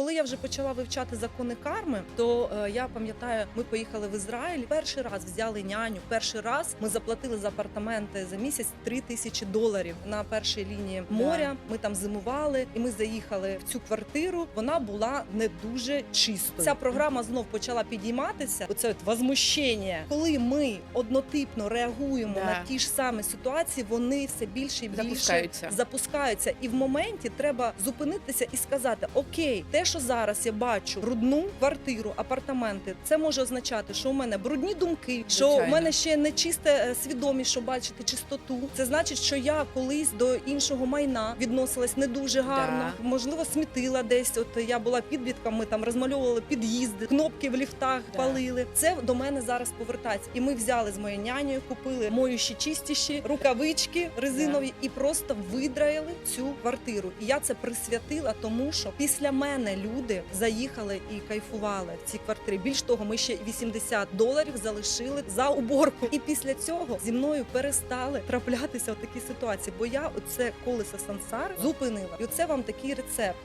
коли я вже почала вивчати закони карми, то е, я пам'ятаю, ми поїхали в Ізраїль. Перший раз взяли няню. Перший раз ми заплатили за апартаменти за місяць 3 тисячі доларів на першій лінії моря. Ми там зимували, і ми заїхали в цю квартиру. Вона була не дуже чистою. Ця програма знов почала підійматися. Оце от возмущення. Коли ми однотипно реагуємо Да. на ті ж самі ситуації, вони все більше і більше Запускаються. запускаються. І в моменті треба зупинитися і сказати: Окей, те, що зараз я бачу брудну квартиру, апартаменти, це може означати, що у мене брудні думки, що у мене ще не чисте е, свідомість, що бачити чистоту. Це значить, що я колись до іншого майна відносилась не дуже гарно. Да. Можливо, смітила десь. От я була підлітком, ми там розмальовували під'їзди, кнопки в ліфтах Да. палили. Це до мене зараз повертається. І ми взяли з моєю нянею, купили моющі чистіші рукавички резинові і просто видраїли цю квартиру. І я це присвятила, тому що після мене люди заїхали і кайфували в цій квартирі. Більш того, ми ще 80 доларів залишили за уборку. І після цього зі мною перестали траплятися такі ситуації. Бо я оце колесо сансари зупинила. І оце вам такий рецепт.